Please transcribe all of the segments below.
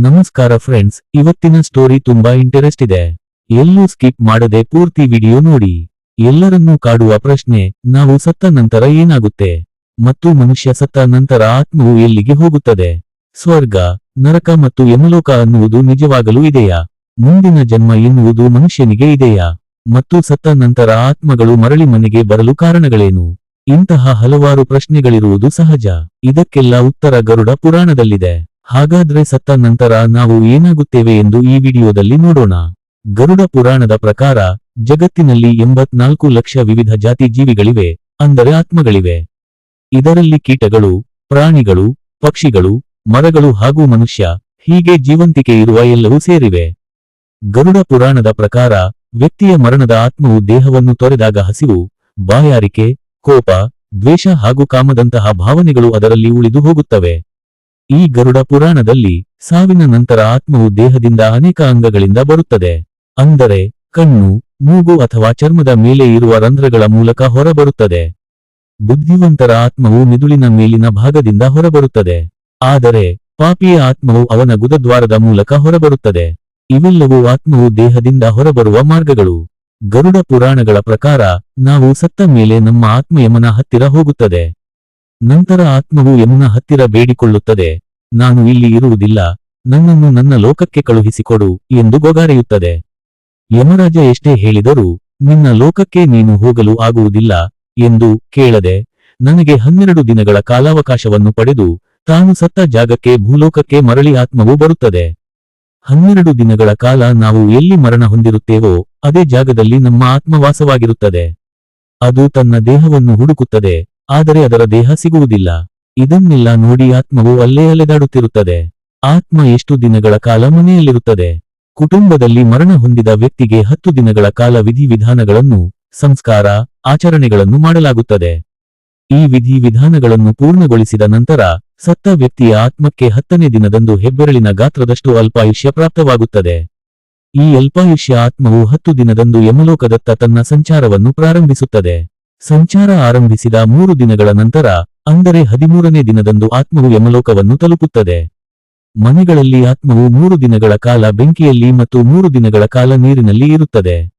ನಮಸ್ಕಾರ ಫ್ರೆಂಡ್ಸ್ ಇವತ್ತಿನ ಸ್ಟೋರಿ ತುಂಬಾ ಇಂಟರೆಸ್ಟ್ ಇದೆ. ಎಲ್ಲೂ ಸ್ಕಿಪ್ ಮಾಡದೆ ಪೂರ್ತಿ ವಿಡಿಯೋ ನೋಡಿ. ಎಲ್ಲರನ್ನೂ ಕಾಡುವ ಪ್ರಶ್ನೆ, ನಾವು ಸತ್ತ ನಂತರ ಏನಾಗುತ್ತೆ? ಮತ್ತು ಮನುಷ್ಯ ಸತ್ತ ನಂತರ ಆತ್ಮವು ಎಲ್ಲಿಗೆ ಹೋಗುತ್ತದೆ? ಸ್ವರ್ಗ, ನರಕ ಮತ್ತು ಯಮಲೋಕ ಅನ್ನುವುದು ನಿಜವಾಗಲೂ ಇದೆಯಾ? ಮುಂದಿನ ಜನ್ಮ ಎನ್ನುವುದು ಮನುಷ್ಯನಿಗೆ ಇದೆಯಾ? ಮತ್ತು ಸತ್ತ ನಂತರ ಆತ್ಮಗಳು ಮರಳಿ ಮನೆಗೆ ಬರಲು ಕಾರಣಗಳೇನು? ಇಂತಹ ಹಲವಾರು ಪ್ರಶ್ನೆಗಳಿರುವುದು ಸಹಜ. ಇದಕ್ಕೆಲ್ಲ ಉತ್ತರ ಗರುಡ ಪುರಾಣದಲ್ಲಿದೆ. ಹಾಗಾದ್ರೆ ಸತ್ತ ನಂತರ ನಾವು ಏನಾಗುತ್ತೇವೆ ಎಂದು ಈ ವಿಡಿಯೋದಲ್ಲಿ ನೋಡೋಣ. ಗರುಡ ಪುರಾಣದ ಪ್ರಕಾರ, ಜಗತ್ತಿನಲ್ಲಿ ಎಂಬತ್ನಾಲ್ಕು ಲಕ್ಷ ವಿವಿಧ ಜಾತಿ ಜೀವಿಗಳಿವೆ, ಅಂದರೆ ಆತ್ಮಗಳಿವೆ. ಇದರಲ್ಲಿ ಕೀಟಗಳು, ಪ್ರಾಣಿಗಳು, ಪಕ್ಷಿಗಳು, ಮರಗಳು ಹಾಗೂ ಮನುಷ್ಯ, ಹೀಗೆ ಜೀವಂತಿಕೆ ಇರುವ ಎಲ್ಲವೂ ಸೇರಿವೆ. ಗರುಡ ಪುರಾಣದ ಪ್ರಕಾರ, ವ್ಯಕ್ತಿಯ ಮರಣದ ಆತ್ಮವು ದೇಹವನ್ನು ತೊರೆದಾಗ ಹಸಿವು, ಬಾಯಾರಿಕೆ, ಕೋಪ, ದ್ವೇಷ ಹಾಗೂ ಕಾಮದಂತಹ ಭಾವನೆಗಳು ಅದರಲ್ಲಿ ಉಳಿದು ಹೋಗುತ್ತವೆ. ಈ ಗರುಡ ಪುರಾಣದಲ್ಲಿ ಸಾವಿನ ನಂತರ ಆತ್ಮವು ದೇಹದಿಂದ ಅನೇಕ ಅಂಗಗಳಿಂದ ಬರುತ್ತದೆ. ಅಂದರೆ, ಕಣ್ಣು, ಮೂಗು ಅಥವಾ ಚರ್ಮದ ಮೇಲೆ ಇರುವ ರಂಧ್ರಗಳ ಮೂಲಕ ಹೊರಬರುತ್ತದೆ. ಬುದ್ಧಿವಂತರ ಆತ್ಮವು ಮಿದುಳಿನ ಮೇಲಿನ ಭಾಗದಿಂದ ಹೊರಬರುತ್ತದೆ. ಆದರೆ, ಪಾಪಿಯ ಆತ್ಮವು ಅವನ ಗುದದ್ವಾರದ ಮೂಲಕ ಹೊರಬರುತ್ತದೆ. ಇವೆಲ್ಲವೂ ಆತ್ಮವು ದೇಹದಿಂದ ಹೊರಬರುವ ಮಾರ್ಗಗಳು. ಗರುಡ ಪುರಾಣಗಳ ಪ್ರಕಾರ, ನಾವು ಸತ್ತ ಮೇಲೆ ನಮ್ಮ ಆತ್ಮಯಮನ ಹತ್ತಿರ ಹೋಗುತ್ತದೆ. ನಂತರ ಆತ್ಮವು ಯಮುನ ಹತ್ತಿರ ಬೇಡಿಕೊಳ್ಳುತ್ತದೆ. ನಾನು ಇಲ್ಲಿ ಇರುವುದಿಲ್ಲ. ನನ್ನನ್ನು ನನ್ನ ಲೋಕಕ್ಕೆ ಕಳುಹಿಸಿಕೊಡು ಎಂದು ಗೊಗಾರೆಯುತ್ತದೆ. ಯಮರಾಜ ಎಷ್ಟೇ ಹೇಳಿದರೂ, ನಿನ್ನ ಲೋಕಕ್ಕೆ ನೀನು ಹೋಗಲು ಆಗುವುದಿಲ್ಲ ಎಂದು ಕೇಳದೆ, ನನಗೆ ಹನ್ನೆರಡು ದಿನಗಳ ಕಾಲಾವಕಾಶವನ್ನು ಪಡೆದು, ತಾನು ಸತ್ತ ಜಾಗಕ್ಕೆ ಭೂಲೋಕಕ್ಕೆ ಮರಳಿ ಆತ್ಮವು ಬರುತ್ತದೆ. ಹನ್ನೆರಡು ದಿನಗಳ ಕಾಲ ನಾವು ಎಲ್ಲಿ ಮರಣ ಹೊಂದಿರುತ್ತೇವೋ, ಅದೇ ಜಾಗದಲ್ಲಿ ನಮ್ಮ ಆತ್ಮವಾಸವಾಗಿರುತ್ತದೆ. ಅದು ತನ್ನ ದೇಹವನ್ನು ಹುಡುಕುತ್ತದೆ. ಆದರೆ ಅದರ ದೇಹ ಸಿಗುವುದಿಲ್ಲ. ಇದನ್ನೆಲ್ಲ ನೋಡಿ ಆತ್ಮವು ಅಲ್ಲೇ ಅಲೆದಾಡುತ್ತಿರುತ್ತದೆ. ಆತ್ಮ ಎಷ್ಟು ದಿನಗಳ ಕಾಲ ಮನೆಯಲ್ಲಿರುತ್ತದೆ? ಕುಟುಂಬದಲ್ಲಿ ಮರಣ ಹೊಂದಿದ ವ್ಯಕ್ತಿಗೆ ಹತ್ತು ದಿನಗಳ ಕಾಲ ವಿಧಿವಿಧಾನಗಳನ್ನು, ಸಂಸ್ಕಾರ, ಆಚರಣೆಗಳನ್ನು ಮಾಡಲಾಗುತ್ತದೆ. ಈ ವಿಧಿವಿಧಾನಗಳನ್ನು ಪೂರ್ಣಗೊಳಿಸಿದ ನಂತರ ಸತ್ತ ವ್ಯಕ್ತಿಯ ಆತ್ಮಕ್ಕೆ ಹತ್ತನೇ ದಿನದಂದು ಹೆಬ್ಬೆರಳಿನ ಗಾತ್ರದಷ್ಟು ಅಲ್ಪಾಯುಷ್ಯ ಪ್ರಾಪ್ತವಾಗುತ್ತದೆ. ಈ ಅಲ್ಪಾಯುಷ್ಯ ಆತ್ಮವು ಹತ್ತು ದಿನದಂದು ಯಮಲೋಕದತ್ತ ತನ್ನ ಸಂಚಾರವನ್ನು ಪ್ರಾರಂಭಿಸುತ್ತದೆ. ಸಂಚಾರ ಆರಂಭಿಸಿದ ಮೂರು ದಿನಗಳ ನಂತರ, ಅಂದರೆ ಹದಿಮೂರನೇ ದಿನದಂದು ಆತ್ಮವು ಯಮಲೋಕವನ್ನು ತಲುಪುತ್ತದೆ. ಮನೆಗಳಲ್ಲಿ ಆತ್ಮವು ಮೂರು ದಿನಗಳ ಕಾಲ ಬೆಂಕಿಯಲ್ಲಿ ಮತ್ತು ಮೂರು ದಿನಗಳ ಕಾಲ ನೀರಿನಲ್ಲಿ ಇರುತ್ತದೆ.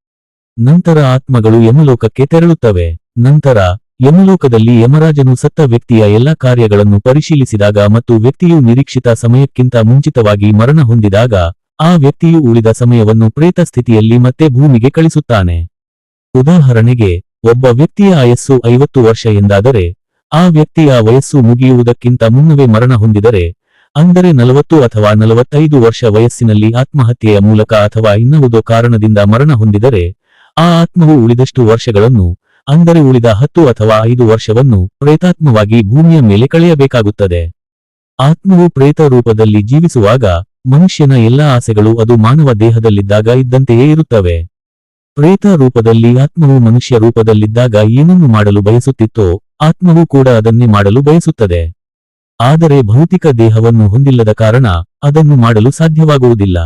ನಂತರ ಆತ್ಮಗಳು ಯಮಲೋಕಕ್ಕೆ ತೆರಳುತ್ತವೆ. ನಂತರ, ಯಮಲೋಕದಲ್ಲಿ ಯಮರಾಜನು ಸತ್ತ ವ್ಯಕ್ತಿಯ ಎಲ್ಲಾ ಕಾರ್ಯಗಳನ್ನು ಪರಿಶೀಲಿಸಿದಾಗ ಮತ್ತು ವ್ಯಕ್ತಿಯು ನಿರೀಕ್ಷಿತ ಸಮಯಕ್ಕಿಂತ ಮುಂಚಿತವಾಗಿ ಮರಣ ಹೊಂದಿದಾಗ, ಆ ವ್ಯಕ್ತಿಯು ಉಳಿದ ಸಮಯವನ್ನು ಪ್ರೇತ ಸ್ಥಿತಿಯಲ್ಲಿ ಮತ್ತೆ ಭೂಮಿಗೆ ಕಳಿಸುತ್ತಾನೆ. ಉದಾಹರಣೆಗೆ ಒಬ್ಬ ವ್ಯಕ್ತಿಯ ಆಯಸ್ಸು ಐವತ್ತು ವರ್ಷ ಎಂದಾದರೆ, ಆ ವ್ಯಕ್ತಿಯ ವಯಸ್ಸು ಮುಗಿಯುವುದಕ್ಕಿಂತ ಮುನ್ನವೇ ಮರಣ ಹೊಂದಿದರೆ, ಅಂದರೆ ನಲವತ್ತು ಅಥವಾ ನಲವತ್ತೈದು ವರ್ಷ ವಯಸ್ಸಿನಲ್ಲಿ ಆತ್ಮಹತ್ಯೆಯ ಮೂಲಕ ಅಥವಾ ಇನ್ನವುದೋ ಕಾರಣದಿಂದ ಮರಣ ಹೊಂದಿದರೆ, ಆ ಆತ್ಮವು ಉಳಿದಷ್ಟು ವರ್ಷಗಳನ್ನು, ಅಂದರೆ ಉಳಿದ ಹತ್ತು ಅಥವಾ ಐದು ವರ್ಷವನ್ನು ಪ್ರೇತಾತ್ಮವಾಗಿ ಭೂಮಿಯ ಮೇಲೆ ಕಳೆಯಬೇಕಾಗುತ್ತದೆ. ಆತ್ಮವು ಪ್ರೇತ ರೂಪದಲ್ಲಿ ಜೀವಿಸುವಾಗ, ಮನುಷ್ಯನ ಎಲ್ಲಾ ಆಸೆಗಳು ಅದು ಮಾನವ ದೇಹದಲ್ಲಿದ್ದಾಗ ಇದ್ದಂತೆಯೇ ಇರುತ್ತವೆ. ಪ್ರೇತ ರೂಪದಲ್ಲಿ ಆತ್ಮವು ಮನುಷ್ಯ ರೂಪದಲ್ಲಿದ್ದಾಗ ಏನನ್ನು ಮಾಡಲು ಬಯಸುತ್ತಿತ್ತೋ, ಆತ್ಮವು ಕೂಡ ಅದನ್ನೇ ಮಾಡಲು ಬಯಸುತ್ತದೆ. ಆದರೆ ಭೌತಿಕ ದೇಹವನ್ನು ಹೊಂದಿಲ್ಲದ ಕಾರಣ ಅದನ್ನು ಮಾಡಲು ಸಾಧ್ಯವಾಗುವುದಿಲ್ಲ.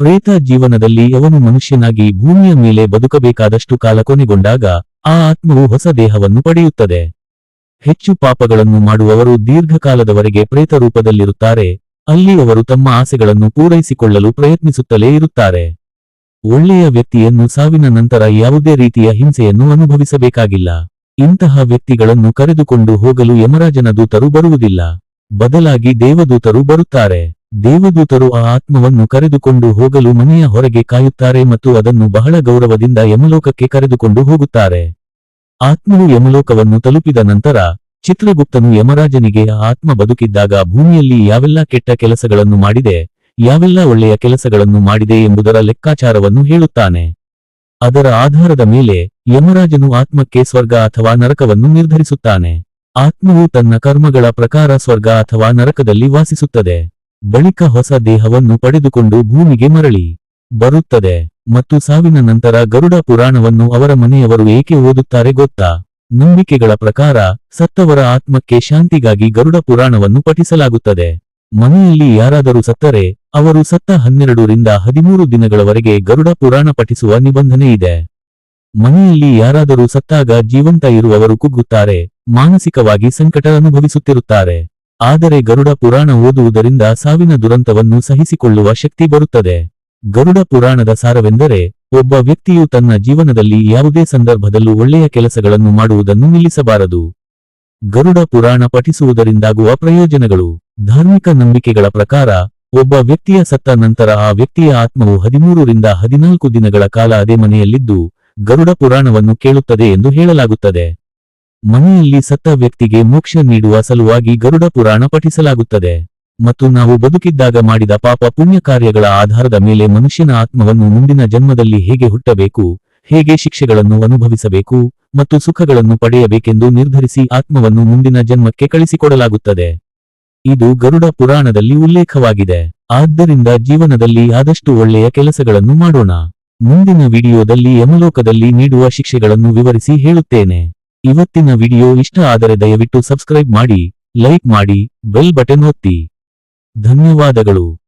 ಪ್ರೇತ ಜೀವನದಲ್ಲಿ ಅವನು ಮನುಷ್ಯನಾಗಿ ಭೂಮಿಯ ಮೇಲೆ ಬದುಕಬೇಕಾದಷ್ಟು ಕಾಲ ಕೊನೆಗೊಂಡಾಗ ಆ ಆತ್ಮವು ಹೊಸ ದೇಹವನ್ನು ಪಡೆಯುತ್ತದೆ. ಹೆಚ್ಚು ಪಾಪಗಳನ್ನು ಮಾಡುವವರು ದೀರ್ಘಕಾಲದವರೆಗೆ ಪ್ರೇತ ರೂಪದಲ್ಲಿರುತ್ತಾರೆ, ಅಲ್ಲಿ ಅವರು ತಮ್ಮ ಆಸೆಗಳನ್ನು ಪೂರೈಸಿಕೊಳ್ಳಲು ಪ್ರಯತ್ನಿಸುತ್ತಲೇ ಇರುತ್ತಾರೆ. ಒಳ್ಳೆಯ ವ್ಯಕ್ತಿಯನ್ನು ಸಾವಿನ ನಂತರ ಯಾವುದೇ ರೀತಿಯ ಹಿಂಸೆಯನ್ನು ಅನುಭವಿಸಬೇಕಾಗಿಲ್ಲ. ಇಂತಹ ವ್ಯಕ್ತಿಗಳನ್ನು ಕರೆದುಕೊಂಡು ಹೋಗಲು ಯಮರಾಜನ ದೂತರು ಬರುವುದಿಲ್ಲ. ಬದಲಾಗಿ ದೇವದೂತರು ಬರುತ್ತಾರೆ. ದೇವದೂತರು ಆ ಆತ್ಮವನ್ನು ಕರೆದುಕೊಂಡು ಹೋಗಲು ಮನೆಯ ಹೊರಗೆ ಕಾಯುತ್ತಾರೆ ಮತ್ತು ಅದನ್ನು ಬಹಳ ಗೌರವದಿಂದ ಯಮಲೋಕಕ್ಕೆ ಕರೆದುಕೊಂಡು ಹೋಗುತ್ತಾರೆ. ಆತ್ಮವು ಯಮಲೋಕವನ್ನು ತಲುಪಿದ ನಂತರ, ಚಿತ್ರಗುಪ್ತನು ಯಮರಾಜನಿಗೆ ಆ ಆತ್ಮ ಬದುಕಿದ್ದಾಗ ಭೂಮಿಯಲ್ಲಿ ಯಾವೆಲ್ಲ ಕೆಟ್ಟ ಕೆಲಸಗಳನ್ನು ಮಾಡಿದೆ ಯಾವೆಲ್ಲ ಒಳ್ಳೆಯ ಕೆಲಸಗಳನ್ನು ಮಾಡಿದೆ ಎಂಬುದರ ಲೆಕ್ಕಾಚಾರವನ್ನು ಹೇಳುತ್ತಾನೆ. ಅದರ ಆಧಾರದ ಮೇಲೆ ಯಮರಾಜನು ಆತ್ಮಕ್ಕೆ ಸ್ವರ್ಗ ಅಥವಾ ನರಕವನ್ನು ನಿರ್ಧರಿಸುತ್ತಾನೆ. ಆತ್ಮವು ತನ್ನ ಕರ್ಮಗಳ ಪ್ರಕಾರ ಸ್ವರ್ಗ ಅಥವಾ ನರಕದಲ್ಲಿ ವಾಸಿಸುತ್ತದೆ. ಬಳಿಕ ಹೊಸ ದೇಹವನ್ನು ಪಡೆದುಕೊಂಡು ಭೂಮಿಗೆ ಮರಳಿ ಬರುತ್ತದೆ ಮತ್ತು ಸಾವಿನ ನಂತರ ಗರುಡ ಪುರಾಣವನ್ನು ಅವರ ಮನೆಯವರು ಏಕೆ ಓದುತ್ತಾರೆ ಗೊತ್ತಾ? ನಂಬಿಕೆಗಳ ಪ್ರಕಾರ ಸತ್ತವರ ಆತ್ಮಕ್ಕೆ ಶಾಂತಿಗಾಗಿ ಗರುಡ ಪುರಾಣವನ್ನು ಪಠಿಸಲಾಗುತ್ತದೆ. ಮನೆಯಲ್ಲಿ ಯಾರಾದರೂ ಸತ್ತರೆ, ಅವರು ಸತ್ತ ಹನ್ನೆರಡರಿಂದ ಹದಿಮೂರು ದಿನಗಳವರೆಗೆ ಗರುಡ ಪುರಾಣ ಪಠಿಸುವ ನಿಬಂಧನೆ ಇದೆ. ಮನೆಯಲ್ಲಿ ಯಾರಾದರೂ ಸತ್ತಾಗ ಜೀವಂತ ಇರುವವರು ಕುಗ್ಗುತ್ತಾರೆ, ಮಾನಸಿಕವಾಗಿ ಸಂಕಟ ಅನುಭವಿಸುತ್ತಿರುತ್ತಾರೆ. ಆದರೆ ಗರುಡ ಪುರಾಣ ಓದುವುದರಿಂದ ಸಾವಿನ ದುರಂತವನ್ನು ಸಹಿಸಿಕೊಳ್ಳುವ ಶಕ್ತಿ ಬರುತ್ತದೆ. ಗರುಡ ಪುರಾಣದ ಸಾರವೆಂದರೆ, ಒಬ್ಬ ವ್ಯಕ್ತಿಯು ತನ್ನ ಜೀವನದಲ್ಲಿ ಯಾವುದೇ ಸಂದರ್ಭದಲ್ಲೂ ಒಳ್ಳೆಯ ಕೆಲಸಗಳನ್ನು ಮಾಡುವುದನ್ನು ನಿಲ್ಲಿಸಬಾರದು. ಗರುಡ ಪುರಾಣ ಪಠಿಸುವುದರಿಂದಾಗುವ ಪ್ರಯೋಜನಗಳು. ಧಾರ್ಮಿಕ ನಂಬಿಕೆಗಳ ಪ್ರಕಾರ, ಒಬ್ಬ ವ್ಯಕ್ತಿಯ ಸತ್ತ ನಂತರ ಆ ವ್ಯಕ್ತಿಯ ಆತ್ಮವು ಹದಿಮೂರರಿಂದ ಹದಿನಾಲ್ಕು ದಿನಗಳ ಕಾಲ ಅದೇ ಮನೆಯಲ್ಲಿದ್ದು, ಗರುಡ ಪುರಾಣವನ್ನು ಕೇಳುತ್ತದೆ ಎಂದು ಹೇಳಲಾಗುತ್ತದೆ. ಮನೆಯಲ್ಲಿ ಸತ್ತ ವ್ಯಕ್ತಿಗೆ ಮೋಕ್ಷ ನೀಡುವ ಸಲುವಾಗಿ ಗರುಡ ಪುರಾಣ ಪಠಿಸಲಾಗುತ್ತದೆ. ಮತ್ತು ನಾವು ಬದುಕಿದ್ದಾಗ ಮಾಡಿದ ಪಾಪ ಪುಣ್ಯ ಕಾರ್ಯಗಳ ಆಧಾರದ ಮೇಲೆ ಮನುಷ್ಯನ ಆತ್ಮವನ್ನು ಮುಂದಿನ ಜನ್ಮದಲ್ಲಿ ಹೇಗೆ ಹುಟ್ಟಬೇಕು, ಹೇಗೆ ಶಿಕ್ಷೆಗಳನ್ನು ಅನುಭವಿಸಬೇಕು, ಮತ್ತು ಸುಖಗಳನ್ನು ಪಡೆಯಬೇಕೆಂದು ನಿರ್ಧರಿಸಿ ಆತ್ಮವನ್ನು ಮುಂದಿನ ಜನ್ಮಕ್ಕೆ ಕಳಿಸಿಕೊಡಲಾಗುತ್ತದೆ. ಇದು ಗರುಡ ಪುರಾಣದಲ್ಲಿ ಉಲ್ಲೇಖವಾಗಿದೆ. ಆದ್ದರಿಂದ ಜೀವನದಲ್ಲಿ ಆದಷ್ಟು ಒಳ್ಳೆಯ ಕೆಲಸಗಳನ್ನು ಮಾಡೋಣ. ಮುಂದಿನ ವಿಡಿಯೋದಲ್ಲಿ ಯಮಲೋಕದಲ್ಲಿ ನೀಡುವ ಶಿಕ್ಷೆಗಳನ್ನು ವಿವರಿಸಿ ಹೇಳುತ್ತೇನೆ. ಇವತ್ತಿನ ವಿಡಿಯೋ ಇಷ್ಟ ಆದರೆ ದಯವಿಟ್ಟು ಸಬ್ಸ್ಕ್ರೈಬ್ ಮಾಡಿ, ಲೈಕ್ ಮಾಡಿ, ಬೆಲ್ ಬಟನ್ ಒತ್ತಿ. ಧನ್ಯವಾದಗಳು.